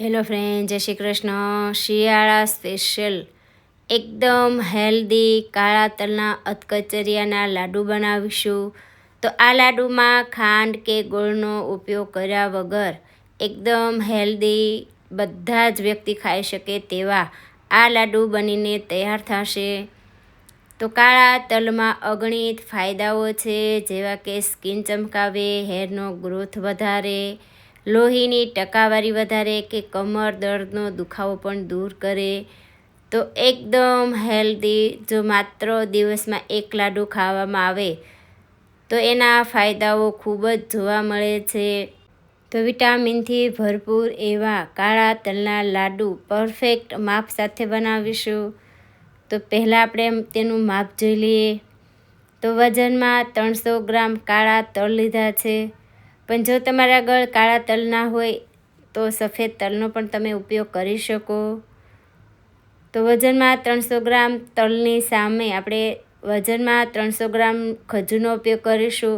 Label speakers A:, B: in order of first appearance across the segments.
A: Hello friend જય શ્રી કૃષ્ણ શિયાળા special એકદમ હેલ્ધી કાળા તલના અધકચરિયાના લાડુ બનાવીશું તો આ લાડુમાં ખાંડ કે ગોળનો ઉપયોગ કર્યા વગર એકદમ હેલ્ધી બધા જ વ્યક્તિ ખાઈ શકે તેવા આ લાડુ બનીને તૈયાર થશે તો કાળા તલમાં અગણિત ફાયદાઓ છે જેવા કે સ્કિન ચમકાવે હેરનો ગ્રોથ વધારે લોહીની ટકાવારી વધારે કે કમર દર્દનો દુખાવો પણ દૂર કરે? તો એકદમ હેલ્ધી, જો માત્ર દિવસમાં એક લાડુ ખાવામાં આવે, તો એના ફાયદાઓ ખૂબ જ જોવા મળે છે. તો વિટામિનથી ભરપૂર એવા કાળા તલના લાડુ પરફેક્ટ માપ સાથે બનાવીશું. તો પહેલાં આપણે તેનું માપ જોઈ લઈએ. તો વજનમાં ત્રણસો ગ્રામ કાળા તલ લીધા છે. પણ જો તમારા આગળ કાળા તલના હોય, તો સફેદ તલનો પણ તમે ઉપયોગ કરી શકો. તો વજનમાં ત્રણસો ગ્રામ તલની સામે આપણે વજનમાં ત્રણસો ગ્રામ ખજૂરનો ઉપયોગ કરીશું.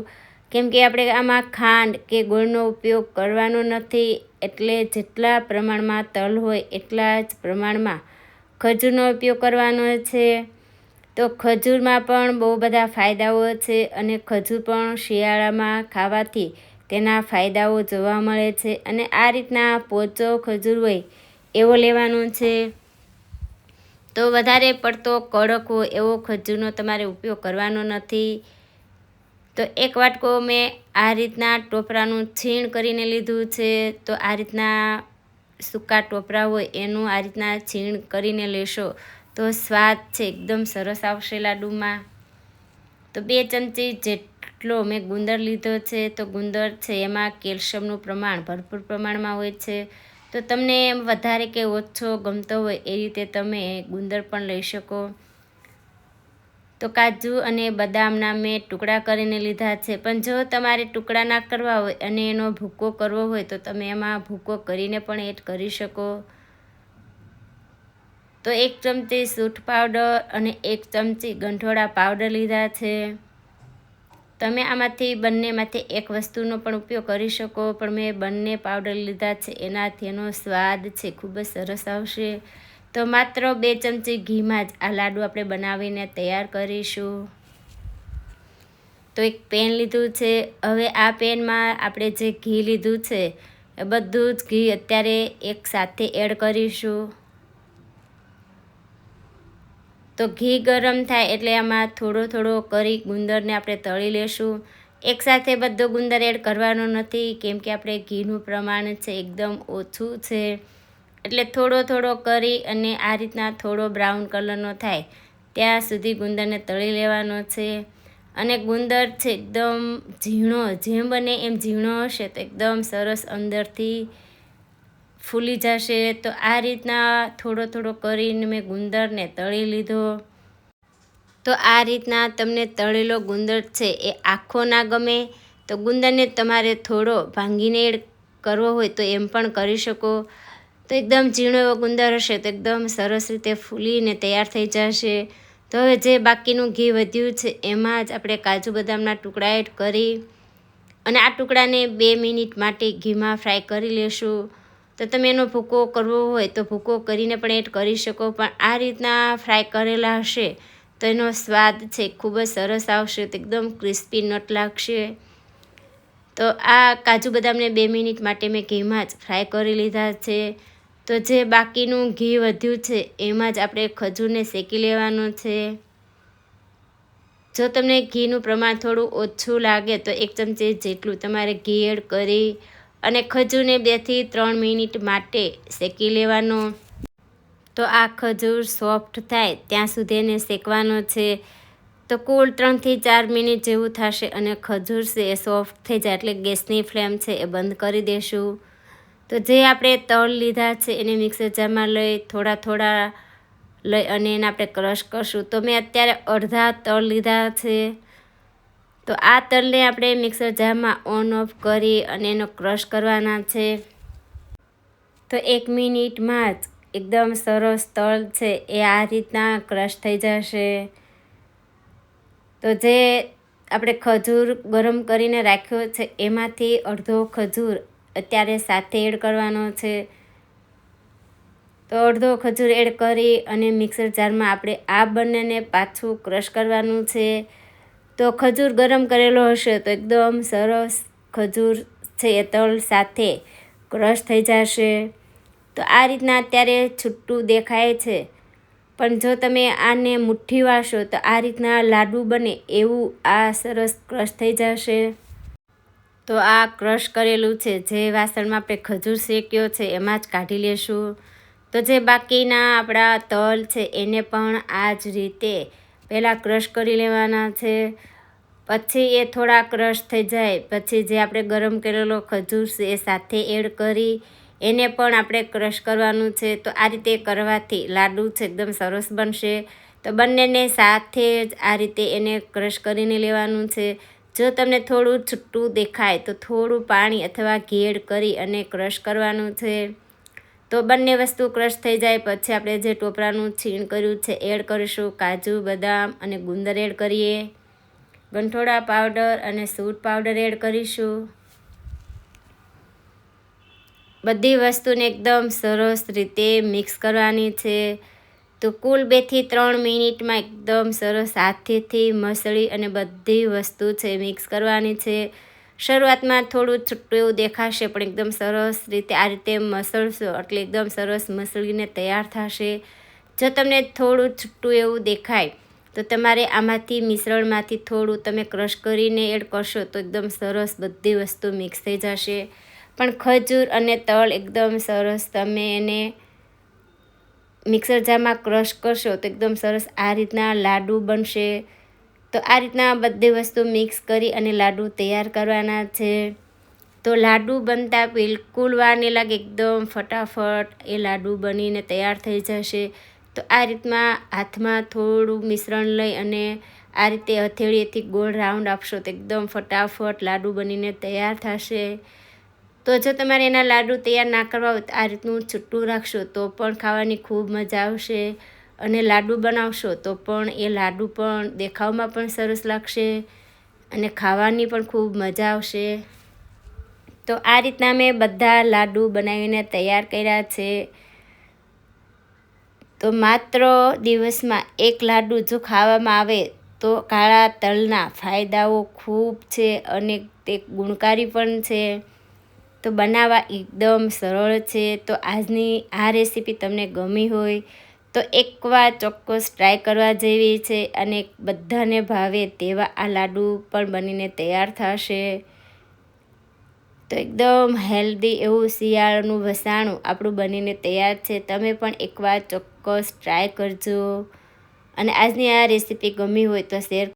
A: કેમ કે આપણે આમાં ખાંડ કે ગોળનો ઉપયોગ કરવાનો નથી, એટલે જેટલા પ્રમાણમાં તલ હોય એટલા જ પ્રમાણમાં ખજૂરનો ઉપયોગ કરવાનો છે. તો ખજૂરમાં પણ બહુ બધા ફાયદાઓ છે અને ખજૂર પણ શિયાળામાં ખાવાથી તેના ફાયદાઓ જોવા મળે છે અને આ રીતના પોચો, ખજૂર હોય એવો લેવાનો છે. તો વધારે પડતો કડક હોય એવો ખજૂરનો તમારે ઉપયોગ કરવાનો નથી. તો એક વાટકો મેં આ રીતના ટોપરાનું છીણ કરીને લીધું છે. તો આ રીતના સૂકા ટોપરા હોય એનું આ રીતના છીણ કરીને લેશો તો સ્વાદ છે, એકદમ સરસ આવશે લાડુમાં. તો બે ચમચી જેટ એટલો મેં ગુંદર લીધો છે, તો ગુંદર છે એમાં કેલ્શિયમનું પ્રમાણ ભરપૂર પ્રમાણમાં હોય છે. તો તમને વધારે કે ઓછો ગમતો હોય એ રીતે તમે ગુંદર પણ લઈ શકો. તો કાજુ અને બદામના મેં ટુકડા કરીને લીધા છે. પણ જો તમારે ટુકડા ના કરવા હોય અને એનો ભૂકો કરવો હોય, તો તમે એમાં ભૂકો કરીને પણ એડ કરી શકો. તો એક ચમચી સૂઠ પાવડર અને એક ચમચી ગંઠોડા પાવડર લીધા છે. તમે આમાંથી બંનેમાંથી એક વસ્તુનો પણ ઉપયોગ કરી શકો, પણ મેં બંને પાવડર લીધા છે, એનાથી એનો સ્વાદ છે ખૂબ જ સરસ આવશે. તો માત્ર બે ચમચી ઘીમાં જ આ લાડુ આપણે બનાવીને તૈયાર કરીશું. તો એક પેન લીધું છે, હવે આ પેનમાં આપણે જે ઘી લીધું છે, એ બધું જ ઘી અત્યારે એક સાથે એડ કરીશું. તો ઘી ગરમ થાય એટલે આમાં થોડો થોડો કરી ગુંદરને આપણે તળી લેશું. એકસાથે બધો ગુંદર એડ કરવાનો નથી, કેમ કે આપણે ઘીનું પ્રમાણ છે એકદમ ઓછું છે. એટલે થોડો થોડો કરી અને આ રીતના થોડો બ્રાઉન કલરનો થાય, ત્યાં સુધી ગુંદરને તળી લેવાનો છે. અને ગુંદર છે એકદમ ઝીણો, જેમ બને એમ ઝીણો હશે તો એકદમ સરસ અંદરથી ફૂલી જશે તો આ રીતના થોડો થોડો કરીને મેં ગુંદરને તળી લીધો. તો આ રીતના તમને તળેલો ગુંદર છે એ આખો ના ગમે. તો ગુંદરને તમારે થોડો ભાંગીને એડ કરવો હોય તો એમ પણ કરી શકો. તો એકદમ ઝીણો એવો ગુંદર હશે તો એકદમ સરસ રીતે ફૂલીને તૈયાર થઈ જશે. તો હવે જે બાકીનું ઘી વધ્યું છે એમાં જ આપણે કાજુ બદામના ટુકડા એડ કરી. અને આ ટુકડાને બે મિનિટ માટે ઘીમાં ફ્રાય કરી લેશું. તો તમે એનો ભૂકો કરવો હોય તો ભૂકો કરીને પણ એડ કરી શકો. પણ આ રીતના ફ્રાય કરેલા હશે તો એનો સ્વાદ છે ખૂબ જ સરસ આવશે, તો એકદમ ક્રિસ્પી નટ લાગશે. તો આ કાજુ બદામને બે મિનિટ માટે મેં ઘીમાં જ ફ્રાય કરી લીધા છે. તો જે બાકીનું ઘી વધ્યું છે એમાં જ આપણે ખજૂરને શેકી લેવાનું છે. જો તમને ઘીનું પ્રમાણ થોડું ઓછું લાગે તો એક ચમચી જેટલું તમારે ઘી એડ કરી અને ખજૂરને બેથી ત્રણ મિનિટ માટે શેકી લેવાનો. તો આ ખજૂર સોફ્ટ થાય, ત્યાં સુધી એને શેકવાનો છે. તો કુલ ત્રણથી ચાર મિનિટ જેવું થશે અને ખજૂર છે એ સોફ્ટ થઈ જાય એટલે ગેસની ફ્લેમ છે એ બંધ કરી દેશું. તો જે આપણે તળ લીધા છે એને મિક્સર જારમાં લઈ, થોડા થોડા લઈ અને એને આપણે ક્રશ કરશું. તો મેં અત્યારે અડધા તળ લીધા છે. તો આ તલને આપણે મિક્સર જારમાં ઓન ઓફ કરી અને એનો ક્રશ કરવાના છે. તો એક મિનિટમાં જ એકદમ સરસ તલ છે એ આ રીતના ક્રશ થઈ જશે. તો જે આપણે ખજૂર ગરમ કરીને રાખ્યો છે એમાંથી અડધો ખજૂર અત્યારે સાથે એડ કરવાનો છે. તો અડધો ખજૂર એડ કરી અને મિક્સર જારમાં આપણે આ બંનેને પાછું ક્રશ કરવાનું છે. તો ખજૂર ગરમ કરેલો હશે તો એકદમ સરસ ખજૂર છે એ તલ સાથે ક્રશ થઈ જશે. તો આ રીતના અત્યારે છૂટું દેખાય છે. પણ જો તમે આને મુઠ્ઠી વાળશો તો આ રીતના લાડુ બને એવું આ સરસ ક્રશ થઈ જશે. તો આ ક્રશ કરેલું છે. જે વાસણમાં આપણે ખજૂર શેક્યો છે એમાં જ કાઢી લેશું. તો જે બાકીના આપણા તલ છે એને પણ આ જ રીતે પહેલાં ક્રશ કરી લેવાના છે. પછી એ થોડા ક્રશ થઈ જાય. પછી જે આપણે ગરમ કરેલો ખજૂર છે એ સાથે એડ કરી, એને પણ આપણે ક્રશ કરવાનું છે. તો આ રીતે કરવાથી લાડુ છે એકદમ સરસ બનશે. તો બંનેને સાથે જ આ રીતે એને ક્રશ કરીને લેવાનું છે. જો તમને થોડું છૂટું દેખાય તો થોડું પાણી અથવા ઘેડ કરી અને ક્રશ કરવાનું છે. તો બંને વસ્તુ ક્રશ થઈ જાય. પછી આપણે જે ટોપરાનું છીણ કર્યું છે, એડ કરીશું. કાજુ, બદામ અને ગુંદર એડ કરીએ. ગંઠોડા પાવડર અને સૂટ પાવડર એડ કરીશું. બધી વસ્તુને એકદમ સરસ રીતે મિક્સ કરવાની છે. તો કુલ બેથી ત્રણ મિનિટમાં એકદમ સરસ હાથેથી મસળી અને બધી વસ્તુ છે મિક્સ કરવાની છે. શરૂઆતમાં થોડું છૂટું એવું દેખાશે, પણ એકદમ સરસ રીતે આ રીતે મસળશો એટલે એકદમ સરસ મસળીને તૈયાર થશે. જો તમને થોડું છૂટું એવું દેખાય, તો તમારે આમાંથી મિશ્રણમાંથી થોડું તમે ક્રશ કરીને એડ કરશો, તો એકદમ સરસ બધી વસ્તુ મિક્સ થઈ જશે. પણ ખજૂર અને તલ એકદમ સરસ તમે એને મિક્સર જારમાં ક્રશ કરશો, તો એકદમ સરસ આ રીતના લાડુ બનશે. તો આ રીતના બધી વસ્તુ મિક્સ કરી અને લાડુ તૈયાર કરવાના છે. તો લાડુ બનતા બિલકુલ વાર નહીં લાગે એકદમ ફટાફટ એ લાડુ બનીને તૈયાર થઈ જશે. તો આ રીતમાં હાથમાં થોડું મિશ્રણ લઈ અને આ રીતે હથેળીએથી ગોળ રાઉન્ડ આપશો તો એકદમ ફટાફટ લાડુ બનીને તૈયાર થશે. તો જો તમારે એના લાડુ તૈયાર ના કરવા હોય તો આ રીતનું છૂટું રાખશો તો પણ ખાવાની ખૂબ મજા આવશે. અને લાડુ બનાવશો તો પણ એ લાડુ પણ દેખાવમાં પણ સરસ લાગશે અને ખાવાની પણ ખૂબ મજા આવશે. તો આ રીતના મેં બધા લાડુ બનાવીને તૈયાર કર્યા છે. તો માત્ર દિવસમાં એક લાડુ જો ખાવામાં આવે તો કાળા તલના ફાયદાઓ ખૂબ છે અને તે ગુણકારી પણ છે. તો બનાવવા એકદમ સરળ છે. તો આજની આ રેસીપી તમને ગમી હોય તો એકવાર ચોક્કસ ટ્રાય કરવા જેવી છે અને બધાને ભાવે તેવા આ લાડુ પણ બનીને તૈયાર થશે. તો એકદમ હેલ્ધી એવું શિયાળાનું વસાણું આપણું બનીને તૈયાર છે. તમે પણ એકવાર ચોક્કસ ટ્રાય કરજો. અને આજની આ રેસીપી ગમી હોય તો શેર